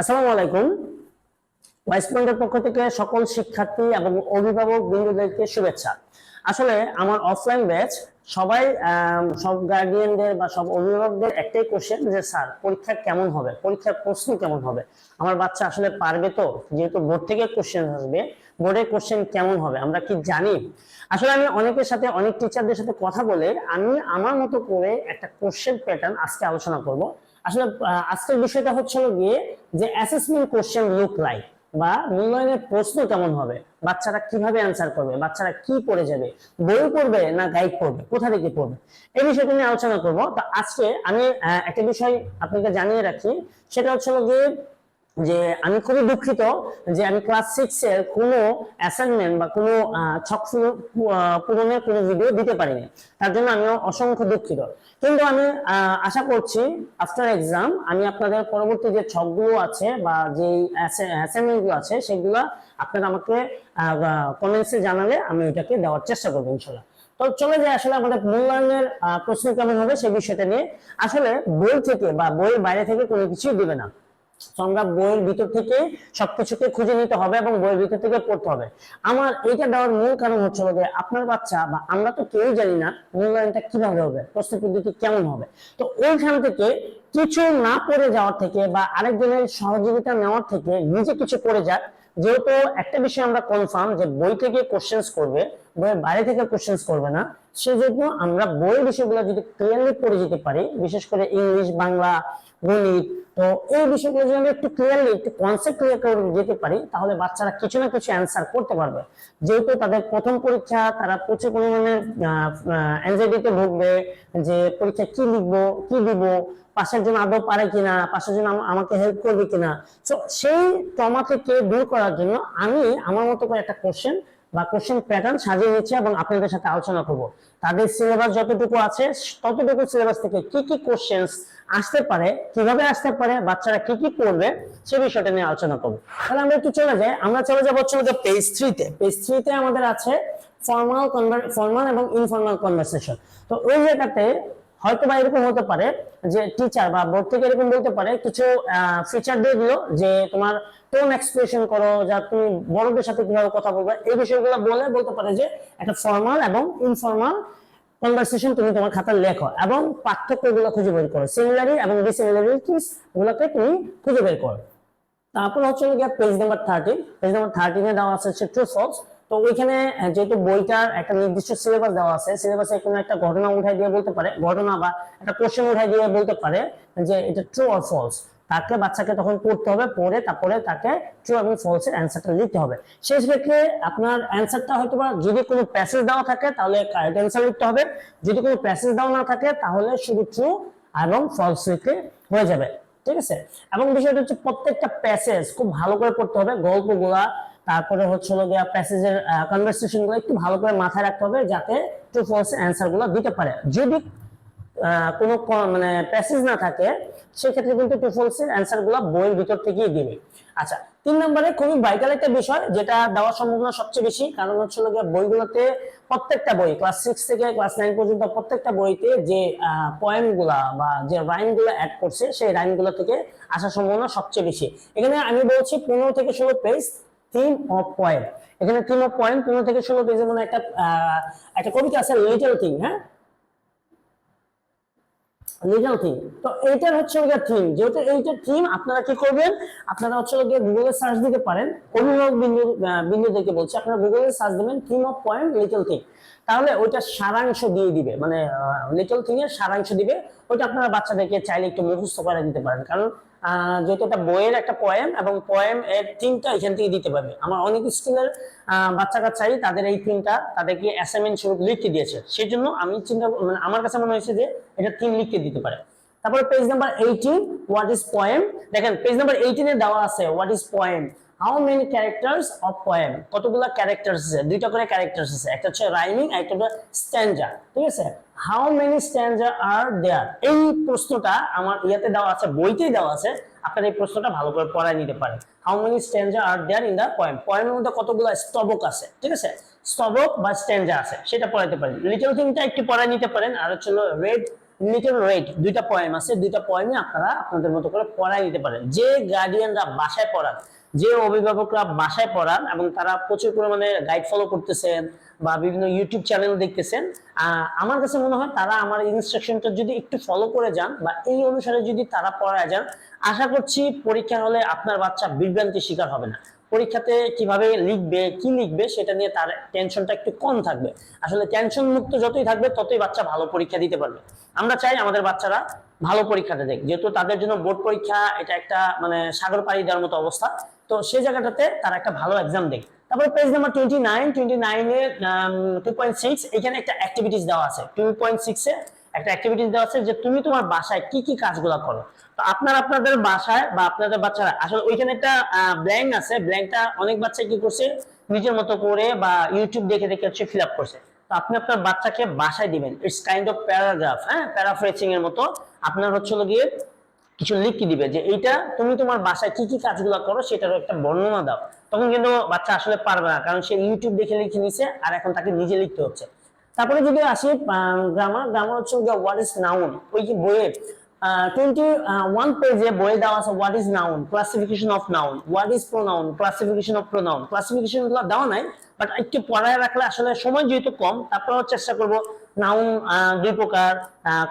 আসসালামু আলাইকুম। ওয়াইস পয়েন্টের পক্ষ থেকে সকল শিক্ষার্থী এবং অভিভাবক বন্ধুদেরকে শুভেচ্ছা। আসলে আমার অফলাইন ব্যাচ সবাই সব গার্ডিয়ানদের বা সব অভিভাবকদের একটাই কোশ্চেন যে, স্যার, পরীক্ষা কেমন হবে? পরীক্ষার প্রশ্ন কেমন হবে? আমার বাচ্চা আসলে পারবে তো? যেহেতু বোর্ড থেকে কোশ্চেন আসবে বোর্ডের কোশ্চেন কেমন হবে? আমরা কি জানি? আসলে আমি অনেকের সাথে, অনেক টিচারদের সাথে কথা বলে আমি আমার মতো করে একটা কোশ্চেন প্যাটার্ন আজকে আলোচনা করব। আসলে আজকের বিষয়টা হচ্ছে গিয়ে যে অ্যাসেসমেন্ট কোশ্চেন লুক লাইক বা মূল্যায়নের প্রশ্ন কেমন হবে, বাচ্চারা কীভাবে অ্যান্সার করবে, বাচ্চারা কি পড়ে যাবে, বই পড়বে না গাইড পড়বে, কোথা থেকে পড়বে, এই বিষয়টা নিয়ে আলোচনা করব। তো আজকে আমি একটা বিষয় আপনাকে জানিয়ে রাখি, সেটা হচ্ছে গিয়ে যে আমি খুবই দুঃখিত যে আমি ক্লাস সিক্স এর কোনো অ্যাসাইনমেন্ট বা কোনো ছক পূরণের কোনো ভিডিও দিতে পারিনি। তার জন্য আমি অসংখ্য দুঃখিত। কিন্তু আমি আশা করছি আফটার এক্সাম আমি আপনাদের পরবর্তী যে ছকগুলো আছে বা যে অ্যাসাইনমেন্টগুলো আছে সেগুলো আপনারা আমাকে কমেন্টসে জানালে আমি ওইটাকে দেওয়ার চেষ্টা করব ইনশাল্লাহ। তো চলে যায় আসলে আমাদের মূল্যায়নের প্রশ্ন কেমন হবে সেই বিষয়টা নিয়ে। আসলে বই থেকে বা বইয়ের বাইরে থেকে কোনো কিছুই দিবে না। আমরা বইয়ের ভিতর থেকে সবকিছুকে খুঁজে নিতে হবে এবং বইয়ের ভিতর থেকে পড়তে হবে। আমার এটা দেওয়ার মূল কারণ হচ্ছে যে আপনার বাচ্চা বা আমরা তো কেউ জানি না মূল্যায়নটা কীভাবে হবে প্রশ্ন পদ্ধতি কেমন হবে। তো ওইখান থেকে কিছু না পড়ে যাওয়ার থেকে বা আরেকজনের সহযোগিতা নেওয়ার থেকে নিজে কিছু পড়ে যাক। যেহেতু একটা বিষয় আমরা কনফার্ম যে বই থেকে কোশ্চেন্স করবে, বইয়ের বাইরে থেকে কোশ্চেন্স করবে না, সেজন্য আমরা বইয়ের বিষয়গুলো যদি ক্লিয়ারলি পড়ে যেতে পারি, বিশেষ করে ইংলিশ, বাংলা, গণিত, তো এই বিষয়গুলো যদি আমরা একটু ক্লিয়ারলি একটু কনসেপ্ট ক্লিয়ার করে যেতে পারি, তাহলে বাচ্চারা কিছু না কিছু অ্যান্সার করতে পারবে। যেহেতু তাদের প্রথম পরীক্ষা, তারা প্রচুর পরিমাণে অ্যাংজাইটিতে ভুগবে, যে পরীক্ষা কি লিখব, কি দিব পাশের জন্য আদৌ পারে কিনা, পাশের জন্য আমাকে হেল্প করবে কিনা। তো সেই ট্রমা থেকে দূর করার জন্য আমি আমার মতো করে একটা কোশ্চেন বা কোশ্চেন প্যাটার্ন সাজিয়ে নিচ্ছি এবং আপনাদের সাথে আলোচনা করব। তাদের সিলেবাস যতটুকু আছে, ততটুকু সিলেবাস থেকে কি কি কোশ্চেন্স আসতে পারে, কীভাবে আসতে পারে, বাচ্চারা কি কি করবে সে বিষয়টা নিয়ে আলোচনা করব। তাহলে আমরা একটু চলে যাই। আমরা চলে যাব হচ্ছে আমাদের পেজ থ্রিতে পেজ থ্রিতে আমাদের আছে ফর্মাল ফর্মাল এবং ইনফর্মাল কনভারসেশন তো ওই জায়গাতে হয়তো বা এরকম হতে পারে যে টিচার বা বোর্ড থেকে এরকম বলতে পারে কিছু ফিচার দিয়ে দিল যে তোমার টোন এক্সপ্রেশন করো, যা তুমি বড়দের সাথে কীভাবে কথা বলবে, এই বিষয়গুলো বলে বলতে পারে যে একটা ফর্মাল এবং ইনফর্মাল কনভারসেশন তুমি তোমার খাতায় লেখো এবং পার্থক্যগুলো খুঁজে বের করো। সিমিলারি এবং ডিসিমিলারিটিস গুলোকে তুমি খুঁজে বের করো। তারপর হচ্ছে গিয়ে page number thirteen page number থার্টিনে দেওয়া আছে ট্রু ফলস তো ওইখানে যেহেতু বইটার একটা নির্দিষ্ট সিলেবাস দেওয়া আছে সিলেবাসে কোনো একটা ঘটনা উঠাই দিয়ে বলতে পারে, ঘটনা বা একটা কোশ্চেন উঠাই দিয়ে বলতে পারে যে এটা ট্রু অর ফলস তাকে, বাচ্চাকে তখন পড়তে হবে, পড়ে তারপরে তাকে ট্রু এবং ফলস এর অ্যান্সারটা লিখতে হবে। সেই ক্ষেত্রে আপনার অ্যান্সারটা হয়তো বা যদি কোনো প্যাসেজ দেওয়া থাকে, তাহলে কারেক্ট অ্যান্সার লিখতে হবে। যদি কোনো প্যাসেজ দেওয়া না থাকে, তাহলে শুধু ট্রু এবং ফলস লিখতে হয়ে যাবে। ঠিক আছে? এবং বিষয়টা হচ্ছে প্রত্যেকটা প্যাসেজ খুব ভালো করে পড়তে হবে, গল্পগুলা তারপরে হচ্ছে হলো প্যাসেজের কনভারসেশনগুলো একটু ভালো করে মাথায় রাখতে হবে যাতে ট্রু ফলস অ্যান্সারগুলো দিতে পারে। যদি কোনো মানে প্যাসেজ না থাকে, সেক্ষেত্রে কিন্তু টু অ্যান্সারগুলো বইয়ের ভিতর থেকেই দিবে। আচ্ছা তিন নম্বরে খুবই ভাইটাল একটা বিষয়, যেটা দেওয়ার সম্ভাবনা সবচেয়ে বেশি, কারণ হচ্ছে গিয়ে বইগুলোতে প্রত্যেকটা বই ক্লাস সিক্স থেকে ক্লাস নাইন পর্যন্ত প্রত্যেকটা বইতে যে পয়েমগুলা বা যে রাইমগুলো অ্যাড করছে, সেই রাইমগুলো থেকে আসার সম্ভাবনা সবচেয়ে বেশি। এখানে আমি বলছি পনেরো থেকে ষোলো পেজ থিম অফ এখানে থিম অফ পনেরো থেকে ষোলো পেজের একটা একটা কবিতা আছে লিটল থিং হ্যাঁ? থিম তো এইটার হচ্ছে থিম যেহেতু এইটা থিম আপনারা কি করবেন? আপনারা হচ্ছে গিয়ে গুগলে সার্চ দিতে পারেন। অভিভাবক বিন্দু আহ, বিন্দুদেরকে বলছি। আপনারা গুগলে সার্চ দেবেন theme of point little thing তাহলে ওইটা সারাংশ দিয়ে দিবে। মানে লিটল থিং এর সারাংশ দিবে। ওইটা আপনারা বাচ্চাদেরকে চাইলে একটু মুখস্থ করে দিতে পারেন। কারণ যেহেতু এটা বইয়ের একটা পয়েম এবং পয়েম এর থিমটা এখান থেকে দিতে পারবে। আমার অনেক স্কুলের বাচ্চা কাচ্চাই তাদের এই থিমটা তাদেরকে অ্যাসাইনমেন্ট স্বরূপ লিখতে দিয়েছে। সেই জন্য আমি চিন্তা মানে আমার কাছে মনে হয়েছে যে এটা থিম লিখতে দিতে পারে। তারপরে page number eighteen what is poem দেখেন পেজ নাম্বার এইটিনে দেওয়া আছে what is poem how many characters of poem কতগুলো ক্যারেক্টার্স আছে? দুইটা করে ক্যারেক্টার্স আছে, একটা হচ্ছে রাইমিং আর একটা হচ্ছে স্ট্যান্ডার ঠিক আছে? হাউ মেনি স্ট্যান্ডার আর দেয়ার এই প্রশ্নটা আমার ইয়াতে দেওয়া আছে, বইতেই দেওয়া আছে। আপনারা এই প্রশ্নটা ভালো করে পড়ায় নিতে পারেন। How many stanzas are there in the poem পয়েমের মধ্যে কতগুলো স্তবক আছে? ঠিক আছে? স্তবক বা স্ট্যান্ডার আছে, সেটা পড়াইতে পারেন। লিটল থিংটা একটু পড়ায় নিতে পারেন, আর হচ্ছে রেড লিটল রেড দুইটা পয়েম আছে। দুইটা পয়েমে আপনারা আপনাদের মতো করে পড়াই নিতে পারেন। যে গার্ডিয়ানরা বাসায় পড়ান যে অভিভাবকরা বাসায় পড়ান এবং তারা প্রচুর পরিমাণে গাইড ফলো করতেছেন বা বিভিন্ন ইউটিউব চ্যানেল দেখতেছেন আমার কাছে মনে হয় তারা আমার ইনস্ট্রাকশনটা যদি একটু ফলো করে যান বা এই অনুসারে যদি তারা পড়ায় যান, আশা করছি পরীক্ষা হলে আপনার বাচ্চা বিভ্রান্তির শিকার হবে না। পরীক্ষাতে কীভাবে লিখবে, কি লিখবে সেটা নিয়ে তার টেনশনটা একটু কম থাকবে। আসলে টেনশন মুক্ত যতই থাকবে, ততই বাচ্চা ভালো পরীক্ষা দিতে পারবে। আমরা চাই আমাদের বাচ্চারা ভালো পরীক্ষাটা দেখ। যেহেতু তাদের জন্য বোর্ড পরীক্ষা, এটা একটা মানে সাগর পাড়ি দেওয়ার মতো অবস্থা। তো সেই জায়গাটাতে তারা একটা ভালো এক্সাম দেখ। তারপরে page number twenty nine twenty নাইনে টু পয়েন্ট সিক্স এখানে একটা অ্যাক্টিভিটিস দেওয়া আছে। টু পয়েন্ট সিক্সে একটা অ্যাক্টিভিটিস দেওয়া আছে যে তুমি তোমার বাসায় কি কি কাজগুলো করো। তো আপনার আপনাদের বাসায় বা আপনাদের বাচ্চারা, আসলে ওইখানে একটা ব্ল্যাঙ্ক আছে। ব্ল্যাঙ্কটা অনেক বাচ্চা কি করছে? নিজের মতো করে বা ইউটিউব দেখে দেখে হচ্ছে ফিল আপ করছে। আপনি আপনার বাচ্চাকে বাসায় দিবেন। ইটস কাইন্ড অফ প্যারাগ্রাফ হ্যাঁ? প্যারাফ্রেসিং এর মতো। আপনার হচ্ছে হলো গিয়ে কিছু লিখে দিবে যে, এইটা তুমি তোমার বাসায় কি কি কাজগুলো করো সেটার একটা বর্ণনা দাও। তখন কিন্তু বাচ্চা আসলে পারবে না, কারণ সে ইউটিউব দেখে লিখে নিছে আর এখন তাকে নিজে লিখতে হচ্ছে। তারপরে যদি আসি গ্রামার গ্রামার হচ্ছে হোয়াট ইজ নাউন ওই যে বইয়ে টোয়েন্টি ওয়ান পেজে বইয়ে দেওয়া আছে what is noun classification of noun what is pronoun classification of pronoun ক্লাসিফিকেশনগুলো দেওয়া নাই বাট একটু পড়ায় রাখলে আসলে সময় যেহেতু কম তারপরে চেষ্টা করব নাউন দুই প্রকার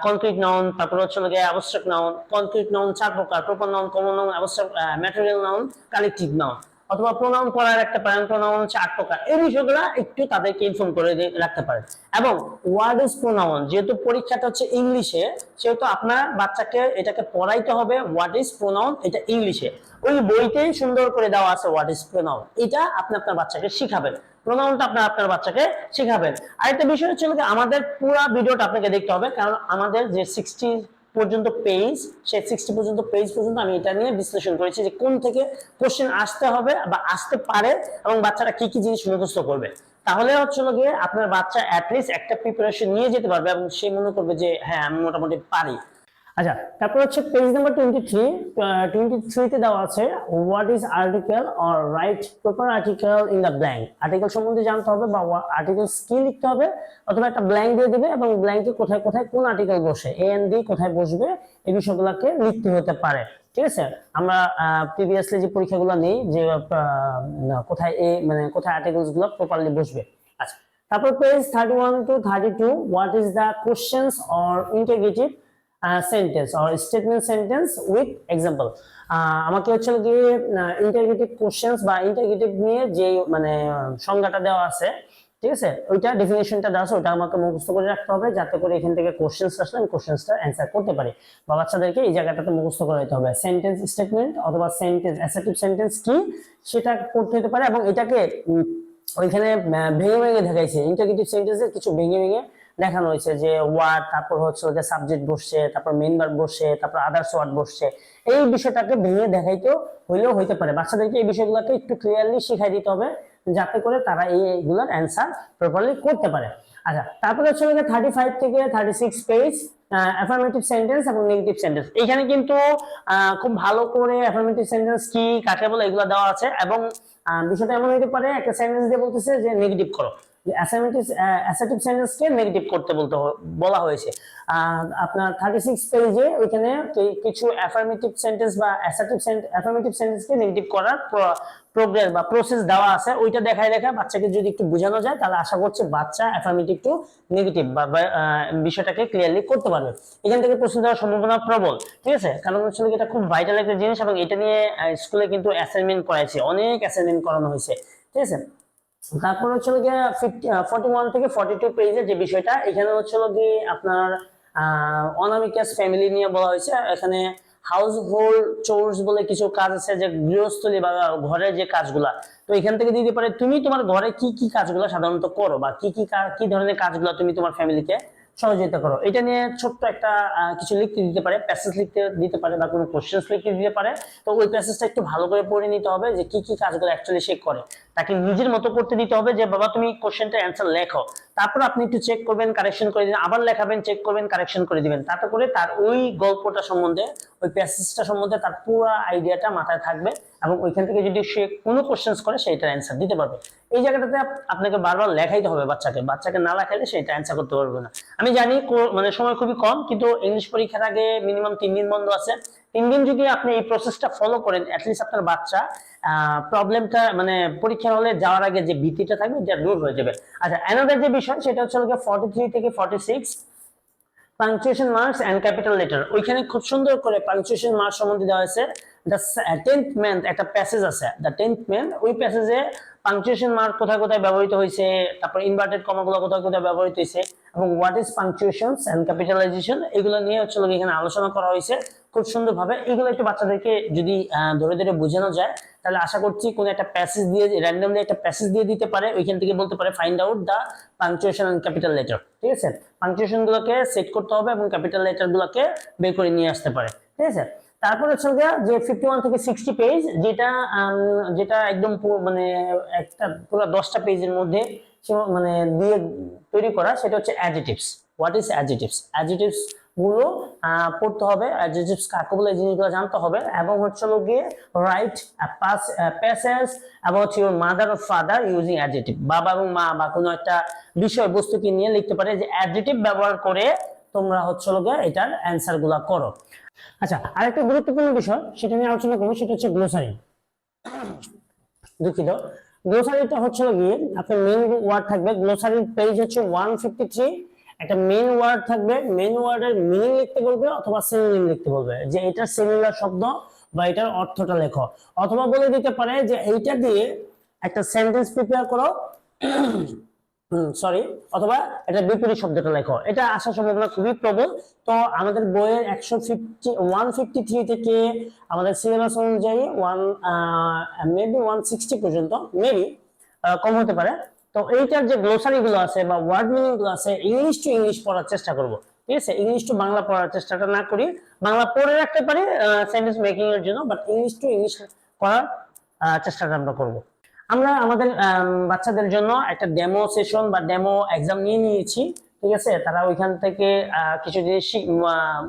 কনক্রিট নাউন তারপরে হচ্ছে লাগে আবশ্যক নাউন কনক্রিট নাউন চার প্রকার প্রপার নাউন কমন নাউন আবশ্যক ম্যাটেরিয়াল নাউন কালেকটিভ নাউন অথবা প্রোনাউন পড়ায় রাখতে পারেন প্রোনাউন হচ্ছে আট প্রকার। এই বিষয়গুলো একটু তাদেরকে ইনফর্ম করে রাখতে পারেন এবং ওয়ার্ড ইজ প্রোনাউন যেহেতু পরীক্ষাটা হচ্ছে ইংলিশে, সেহেতু আপনার বাচ্চাকে এটাকে পড়াইতে হবে হোয়াট ইজ প্রোনাউন এটা ইংলিশে। ওই বইতেই সুন্দর করে দেওয়া আছে হোয়াট ইজ প্রোনাউন এটা আপনি আপনার বাচ্চাকে শিখাবেন। প্রোনাউনটা আপনার আপনার বাচ্চাকে শিখাবেন। আরেকটা বিষয় হচ্ছে আমাদের পুরো ভিডিওটা আপনাকে দেখতে হবে, কারণ আমাদের যে সিক্সটি পর্যন্ত পেজ সে সিক্সটি পর্যন্ত পেজ পর্যন্ত আমি এটা নিয়ে বিশ্লেষণ করেছি যে কোন থেকে কোশ্চেন আসতে হবে বা আসতে পারে এবং বাচ্চারা কি কি জিনিস মুখস্থ করবে। তাহলে হচ্ছে গিয়ে আপনার বাচ্চা অ্যাটলিস্ট একটা প্রিপারেশন নিয়ে যেতে পারবে এবং সে মনে করবে যে হ্যাঁ আমি মোটামুটি পারি। আচ্ছা তারপর হচ্ছে page number twenty three twenty থ্রিতে দেওয়া আছে what is article or right proper article in the blank article সম্বন্ধে জানতে হবে বা আর্টিকেল কি লিখতে হবে, অথবা একটা ব্ল্যাঙ্ক দিয়ে দিবে এবং ব্ল্যাঙ্কে কোথায় কোথায় কোন আর্টিকেল বসে এ এন ডি কোথায় বসবে, এই বিষয়গুলোকে লিখতে হতে পারে। ঠিক আছে? আমরা প্রিভিয়াসলি যে পরীক্ষাগুলো নেই, যে কোথায় এ মানে কোথায় আর্টিকেলসগুলো প্রপারলি বসবে। আচ্ছা তারপর page thirty one two thirty two what is the questions or integrative sentence or statement sentence with example আমাকে হচ্ছে গিয়ে ইন্টারগেটিভ কোশ্চেন্স বা ইন্টারগেটিভ নিয়ে যে মানে সংজ্ঞাটা দেওয়া আছে, ঠিক আছে? ওইটা ডেফিনেশনটা দেওয়া আছে, ওটা আমাকে মুখস্থ করে রাখতে হবে যাতে করে এখান থেকে কোশ্চেন্স আসলে আমি কোশ্চেন্সটা অ্যান্সার করতে পারি। বা বাচ্চাদেরকে এই জায়গাটাতে মুখস্থ করে দিতে হবে। সেন্টেন্স স্টেটমেন্ট অথবা সেন্টেন্স অ্যাসার্টিভ সেন্টেন্স কি? সেটা করতে হতে পারে এবং এটাকে ওইখানে ভেঙে ভেঙে দেখাইছে। ইন্টারগেটিভ সেন্টেন্সে কিছু ভেঙে ভেঙে দেখানো হয়েছে যে ওয়ার্ড তারপর হচ্ছে যে সাবজেক্ট বসছে, তারপর মেইন ভার্ব বসছে, তারপর আদার্স ওয়ার্ড বসছে। এই বিষয়টাকে ভেঙে দেখাইতেও হইলেও হইতে পারে। বাচ্চাদেরকে এই বিষয়গুলোকে একটু ক্লিয়ারলি শিখাই দিতে হবে, যাতে করে তারা এই এইগুলোর অ্যান্সার প্রপারলি করতে পারে। আচ্ছা তারপরে হচ্ছে থার্টি ফাইভ থেকে thirty six page affirmative sentence এবং নেগেটিভ সেন্টেন্স এখানে কিন্তু খুব ভালো করে অ্যাফার্মেটিভ সেন্টেন্স কি, কাকে বলে, এগুলো দেওয়া আছে। এবং বিষয়টা এমন হতে পারে, একটা সেন্টেন্স দিয়ে বলতেছে যে নেগেটিভ করো। অ্যাসার্টিভ সেন্টেন্সকে নেগেটিভ করতে বলতে বলা হয়েছে। আপনার থার্টি সিক্স পেজে ওইখানে কিছু অ্যাফার্মেটিভ সেন্টেন্স বা অ্যাসার্টিভ অ্যাফার্মেটিভ সেন্টেন্সকে নেগেটিভ করার প্রোগ্রেস বা প্রসেস দেওয়া আছে, ওইটা দেখায় দেখা বাচ্চাকে যদি একটু বোঝানো যায়, তাহলে আশা করছি বাচ্চা অ্যাফার্মেটিভ টু নেগেটিভ বা বিষয়টাকে ক্লিয়ারলি করতে পারবে। এখান থেকে প্রশ্ন দেওয়ার সম্ভাবনা প্রবল, ঠিক আছে? কারণ হচ্ছে এটা খুব ভাইটাল একটা জিনিস এবং এটা নিয়ে স্কুলে কিন্তু অ্যাসাইনমেন্ট করাইছে, অনেক অ্যাসাইনমেন্ট করানো হয়েছে, ঠিক আছে? তারপর হচ্ছে গিয়ে ফর্টি ওয়ান থেকে ফর্টি টু পেজে যে বিষয়টা, এখানে হচ্ছে গিয়ে আপনার অনামিকাস ফ্যামিলি নিয়ে বলা হয়েছে। এখানে হাউস হোল্ড চোর্স বলে কিছু কাজ আছে, যে গৃহস্থলী বা ঘরের যে কাজগুলা। তো এখান থেকে দিতে পারে, তুমি তোমার ঘরে কি কি কাজগুলো সাধারণত করো বা কি কি কি ধরনের কাজগুলো তুমি তোমার ফ্যামিলিকে সহযোগিতা করো? এটা নিয়ে ছোট্ট একটা কিছু লিখতে দিতে পারে প্যাসেজ লিখতে দিতে পারে বা কোনো কোশ্চেন্স লিখতে দিতে পারে। তো ওই প্যাসেজটা একটু ভালো করে পড়ে নিতে হবে যে কি কি কাজগুলো অ্যাকচুয়ালি সে করে। তাকে নিজের মতো করতে দিতে হবে যে, বাবা, তুমি কোশ্চেনটা অ্যান্সার লেখো। তারপর আপনি একটু চেক করবেন কারেকশন করে দিবেন, আবার লেখাবেন চেক করবেন কারেকশন করে দিবেন। তাতে করে তার ওই গল্পটা সম্বন্ধে, ওই প্যাসেজটা সম্বন্ধে তার পুরো আইডিয়াটা মাথায় থাকবে এবং ওইখান থেকে যদি সে কোনো কোশ্চেন্স করে, সেইটার অ্যান্সার দিতে পারবে। এই জায়গাটাতে আপনাকে বারবার লেখাইতে হবে বাচ্চাকে। বাচ্চাকে না লেখাইলে সেটা অ্যান্সার করতে পারবে না। আমি জানি মানে সময় খুবই কম, কিন্তু ইংলিশ পরীক্ষার আগে মিনিমাম তিন দিন বন্ধ আছে। তিন দিন যদি আপনি এই প্রসেসটা ফলো করেন অ্যাটলিস্ট আপনার বাচ্চা প্রবলেমটা মানে পরীক্ষা হলে যাওয়ার আগে যে ভীতিটা থাকবে, এটা দূর হয়ে যাবে। আচ্ছা অ্যানাদার যে বিষয়, সেটা হচ্ছে ফর্টি থ্রি থেকে forty six punctuation marks and capital letter ওইখানে খুব সুন্দর করে পাংচুয়েশন মার্কস সম্বন্ধে দেওয়া হয়েছে। দ্য টেন্থ ম্যান একটা প্যাসেজ আছে। দ্য টেন্থ ম্যান ওই প্যাসেজে পাংচুয়েশন মার্ক কোথায় কোথায় ব্যবহৃত হয়েছে, তারপর ইনভার্টেড কমাগুলো কোথায় কোথায় ব্যবহৃত হয়েছে এবং what is punctuation and capitalization এগুলো নিয়ে হচ্ছে এখানে আলোচনা করা হয়েছে। খুব সুন্দরভাবে। এগুলো একটু বাচ্চাদেরকে যদি ধরে ধরে বোঝানো যায়, তাহলে আশা করছি কোনো একটা প্যাসেজ দিয়ে র্যান্ডমলি একটা প্যাসেজ দিয়ে দিতে পারে। ওইখান থেকে বলতে পারে find out the punctuation and capital letter ঠিক আছে? পাংচুয়েশন গুলোকে সেট করতে হবে এবং ক্যাপিটাল লেটার গুলোকে বের করে নিয়ে আসতে পারে। ঠিক আছে? তারপর হচ্ছে যে ফিফটি ওয়ান থেকে সিক্সটি পেজ যেটা যেটা একদম মানে একটা পুরো দশটা পেজের মধ্যে মানে দিয়ে তৈরি করা সেটা হচ্ছে অ্যাডিটিভস হোয়াট ইজ অ্যাডিটিভস অ্যাডিটিভসগুলো পড়তে হবে। অ্যাডজেক্টিভস কাকে বলে? জিনিসগুলো জানতে হবে। এবং হচ্ছে হলো গিয়ে write passage about your mother or father using adjective বাবা এবং মা বা কোনো একটা বিষয় বস্তুকে নিয়ে লিখতে পারে যে অ্যাডজেক্টিভ ব্যবহার করে তোমরা হচ্ছে গিয়ে এটার অ্যান্সারগুলা করো। আচ্ছা আরেকটা গুরুত্বপূর্ণ বিষয়, সেটা নিয়ে আলোচনা করব, সেটা হচ্ছে গ্লোসারি দুঃখিত। গ্লোসারিটা হচ্ছে গিয়ে আপনার মেইন ওয়ার্ড থাকবে। গ্লোসারির পেজ হচ্ছে ওয়ান ফিফটি থ্রি একটা মেন ওয়ার্ড থাকবে। মেইন ওয়ার্ডের মিনিং লিখতে বলবে অথবা সিনোনিম লিখতে বলবে। যে এটা সিমিলার শব্দ বা এটার অর্থটা লেখো। অথবা বলে দিতে পারে যে এইটা দিয়ে একটা সেন্টেন্স প্রিপেয়ার করো। সরি অথবা এটা বিপরীত শব্দটা লেখো। এটা আসার সম্ভাবনা খুবই প্রবল। তো আমাদের বইয়ের একশো ফিফটি ওয়ান ফিফটি থ্রি থেকে আমাদের সিলেবাস অনুযায়ী ওয়ান মেবি ওয়ান সিক্সটি পর্যন্ত মেবি কম হতে পারে। তো এইটার যে গ্লোসারি গুলো আছে বা ওয়ার্ড মিনিংগুলো আছে ইংলিশ টু ইংলিশ পড়ার চেষ্টা করব। ঠিক আছে? ইংলিশ টু বাংলা পড়ার চেষ্টাটা না করি। বাংলা পড়ে রাখতে পারি সেন্টেন্স মেকিং এর জন্য বাট ইংলিশ টু ইংলিশ করার চেষ্টাটা আমরা করব। আমরা আমাদের বাচ্চাদের জন্য একটা ডেমো সেশন বা ডেমো এক্সাম নিয়ে নিয়েছি, ঠিক আছে? তারা ওইখান থেকে কিছু জিনিস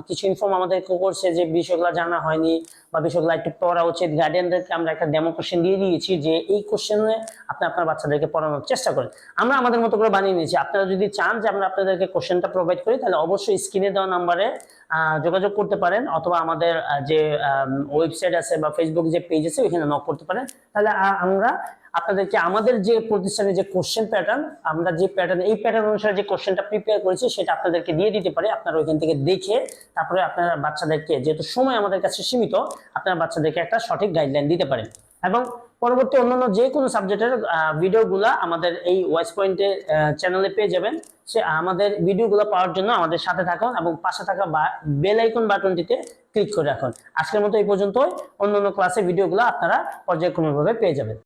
কিছু ইনফর্ম আমাদের করছে যে বিষয়গুলো জানা হয়নি বা বিষয়গুলো একটু পড়া উচিত। গার্ডিয়ানদেরকে আমরা একটা ডেমো কোশ্চেন দিয়ে দিয়েছি যে এই কোশ্চেনে আপনি আপনার বাচ্চাদেরকে পড়ানোর চেষ্টা করেন। আমরা আমাদের মতো করে বানিয়ে নিয়েছি। আপনারা যদি চান যে আমরা আপনাদেরকে কোশ্চেনটা প্রোভাইড করি, তাহলে অবশ্যই স্ক্রিনে দেওয়া নাম্বারে যোগাযোগ করতে পারেন অথবা আমাদের যে ওয়েবসাইট আছে বা ফেসবুক যে পেজ আছে, ওইখানে নক করতে পারেন। তাহলে আমরা আপনাদেরকে আমাদের যে প্রতিষ্ঠানে যে কোশ্চেন প্যাটার্ন আমরা যে প্যাটার্ন এই প্যাটার্ন অনুসারে যে কোশ্চেনটা প্রিপেয়ার করেছি, সেটা আপনাদেরকে দিয়ে দিতে পারি। আপনারা ওইখান থেকে দেখে তারপরে আপনারা বাচ্চাদেরকে, যেহেতু সময় আমাদের কাছে সীমিত, আপনারা বাচ্চাদেরকে একটা সঠিক গাইডলাইন দিতে পারেন। এবং পরবর্তী অন্যান্য যে কোনো সাবজেক্টের ভিডিওগুলো আমাদের এই ওয়েস পয়েন্টে চ্যানেলে পেয়ে যাবেন। সে, আমাদের ভিডিওগুলো পাওয়ার জন্য আমাদের সাথে থাকুন এবং পাশে থাকা বেল আইকন বাটনটিতে ক্লিক করে রাখুন। আজকের মতো এই পর্যন্তই। অন্যান্য ক্লাসে ভিডিওগুলো আপনারা পর্যায়ক্রমিকভাবে পেয়ে যাবেন।